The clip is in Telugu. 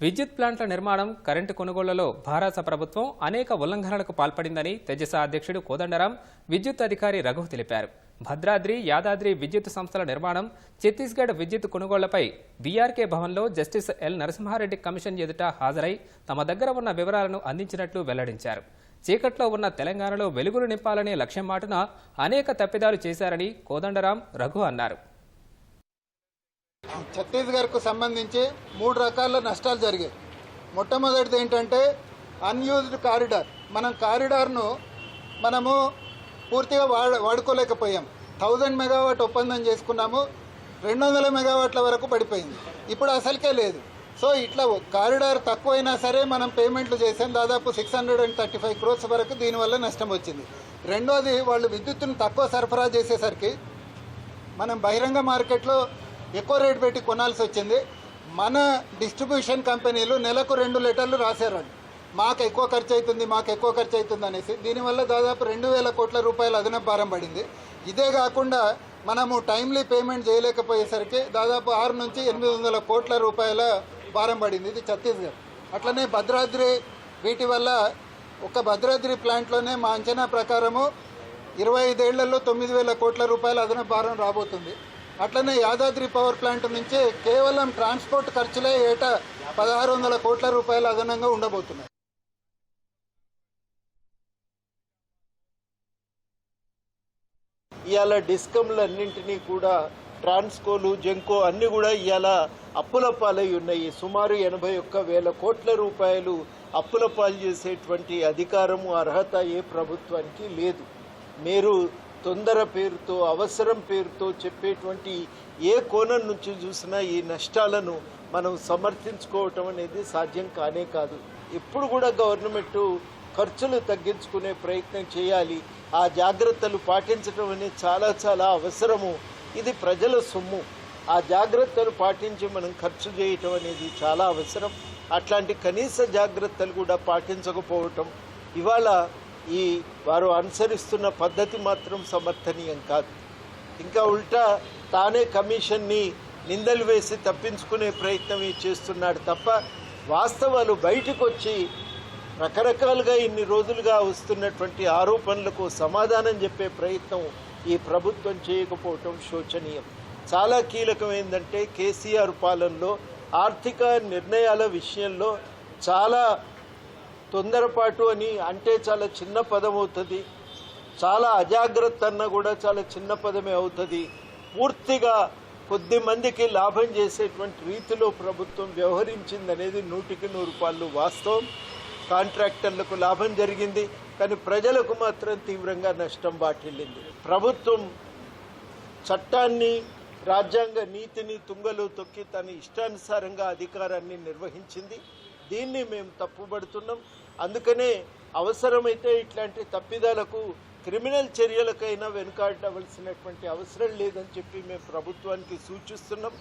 విద్యుత్ ప్లాంట్ల నిర్మాణం కరెంటు కొనుగోళ్ళలో భారత ప్రభుత్వం అనేక ఉల్లంఘనలకు పాల్పడిందని తెజస అధ్యక్షుడు కోదండరాం విద్యుత్ అధికారి రఘు తెలిపారు. భద్రాద్రి యాదాద్రి విద్యుత్ సంస్థల నిర్మాణం ఛత్తీస్గఢ్ విద్యుత్ కొనుగోళ్ళపై బీఆర్కే భవన్లో జస్టిస్ ఎల్. నరసింహారెడ్డి కమిషన్ ఎదుట హాజరై తమ దగ్గర ఉన్న వివరాలను అందించినట్లు వెల్లడించారు. చీకట్లో ఉన్న తెలంగాణలో వెలుగులు నింపాలనే లక్ష్యం మాటున అనేక తప్పిదాలు చేశారని కోదండరాం రఘు అన్నారు. ఛత్తీస్గఢ్కు సంబంధించి మూడు రకాల నష్టాలు జరిగాయి. మొట్టమొదటిది ఏంటంటే అన్యూజ్డ్ కారిడార్ మనం కారిడార్ను మనము పూర్తిగా వాడ వాడుకోలేకపోయాం. థౌజండ్ మెగావాట్ ఒప్పందం చేసుకున్నాము రెండు వందల మెగావాట్ల వరకు పడిపోయింది. ఇప్పుడు అసలుకే లేదు. సో ఇట్లా కారిడార్ తక్కువైనా సరే మనం పేమెంట్లు చేసాం. దాదాపు six hundred and thirty five crores వరకు దీనివల్ల నష్టం వచ్చింది. రెండోది వాళ్ళు విద్యుత్తును తక్కువ సరఫరా చేసేసరికి మనం బహిరంగ మార్కెట్లో ఎక్కువ రేటు పెట్టి కొనాల్సి వచ్చింది. మన డిస్ట్రిబ్యూషన్ కంపెనీలు నెలకు రెండు లీటర్లు రాశారండి మాకు ఎక్కువ ఖర్చు అవుతుంది మాకు ఎక్కువ ఖర్చు అవుతుంది అనేసి. దీనివల్ల దాదాపు రెండు వేల కోట్ల రూపాయల అదనపు భారం పడింది. ఇదే కాకుండా మనము టైమ్లీ పేమెంట్ చేయలేకపోయేసరికి దాదాపు ఆరు నుంచి ఎనిమిది వందల కోట్ల రూపాయల భారం పడింది ఇది ఛత్తీస్గఢ్. అట్లనే భద్రాద్రి వీటి వల్ల ఒక భద్రాద్రి ప్లాంట్లోనే మా అంచనా ప్రకారము ఇరవై ఐదేళ్ళలో తొమ్మిది వేల కోట్ల రూపాయల అదనపు భారం రాబోతుంది. అట్లనే యాదాద్రి పవర్ ప్లాంట్ నుంచి కేవలం ట్రాన్స్పోర్ట్ ఖర్చులే ఏటా పదహారు వందల కోట్ల రూపాయల అదనంగా ఉండబోతున్నాయి. ఇవాళ డిస్కంలన్నింటినీ కూడా ట్రాన్స్కోలు జెంకో అన్ని కూడా ఇవాళ అప్పుల పాలై ఉన్నాయి. సుమారు ఎనభై ఒక్క వేల కోట్ల రూపాయలు అప్పుల పాలు చేసేటువంటి అధికారము అర్హత ఏ ప్రభుత్వానికి లేదు. మీరు తొందర పేరుతో అవసరం పేరుతో చెప్పేటువంటి ఏ కోణం నుంచి చూసినా ఈ నష్టాలను మనం సమర్థించుకోవటం అనేది సాధ్యం కానే కాదు. ఎప్పుడు కూడా గవర్నమెంట్ ఖర్చులు తగ్గించుకునే ప్రయత్నం చేయాలి. ఆ జాగ్రత్తలు పాటించడం అనేది చాలా చాలా అవసరము. ఇది ప్రజల సొమ్ము. ఆ జాగ్రత్తలు పాటించి మనం ఖర్చు చేయటం అనేది చాలా అవసరం. అట్లాంటి కనీస జాగ్రత్తలు కూడా పాటించకపోవటం. ఇవాళ ఈ వారు అనుసరిస్తున్న పద్ధతి మాత్రం సమర్థనీయం కాదు. ఇంకా ఉల్టా తానే కమిషన్ని నిందలు వేసి తప్పించుకునే ప్రయత్నం చేస్తున్నాడు తప్ప వాస్తవాలు బయటకు వచ్చి రకరకాలుగా ఇన్ని రోజులుగా వస్తున్నటువంటి ఆరోపణలకు సమాధానం చెప్పే ప్రయత్నం ఈ ప్రభుత్వం చేయకపోవటం శోచనీయం. చాలా కీలకమైందంటే కేసీఆర్ పాలనలో ఆర్థిక నిర్ణయాల విషయంలో చాలా తొందరపాటు అని అంటే చాలా చిన్న పదం అవుతుంది. చాలా అజాగ్రత్త అన్న కూడా చాలా చిన్న పదమే అవుతుంది. పూర్తిగా కొద్ది మందికి లాభం చేసేటువంటి రీతిలో ప్రభుత్వం వ్యవహరించిందనేది నూటికి నూరు రూపాయలు వాస్తవం. కాంట్రాక్టర్లకు లాభం జరిగింది. కానీ ప్రజలకు మాత్రం తీవ్రంగా నష్టం బాటిల్లింది ప్రభుత్వం చట్టాన్ని రాజ్యాంగ నీతిని తుంగలు తొక్కి తన ఇష్టానుసారంగా అధికారాన్ని నిర్వహించింది. దీన్ని మేము తప్పుబడుతున్నాం. అందుకనే అవసరమైతే ఇట్లాంటి తప్పిదాలకు క్రిమినల్ చర్యలకైనా వెనుకాడవలసినటువంటి అవసరం లేదని చెప్పి మేము ప్రభుత్వానికి సూచిస్తున్నాం.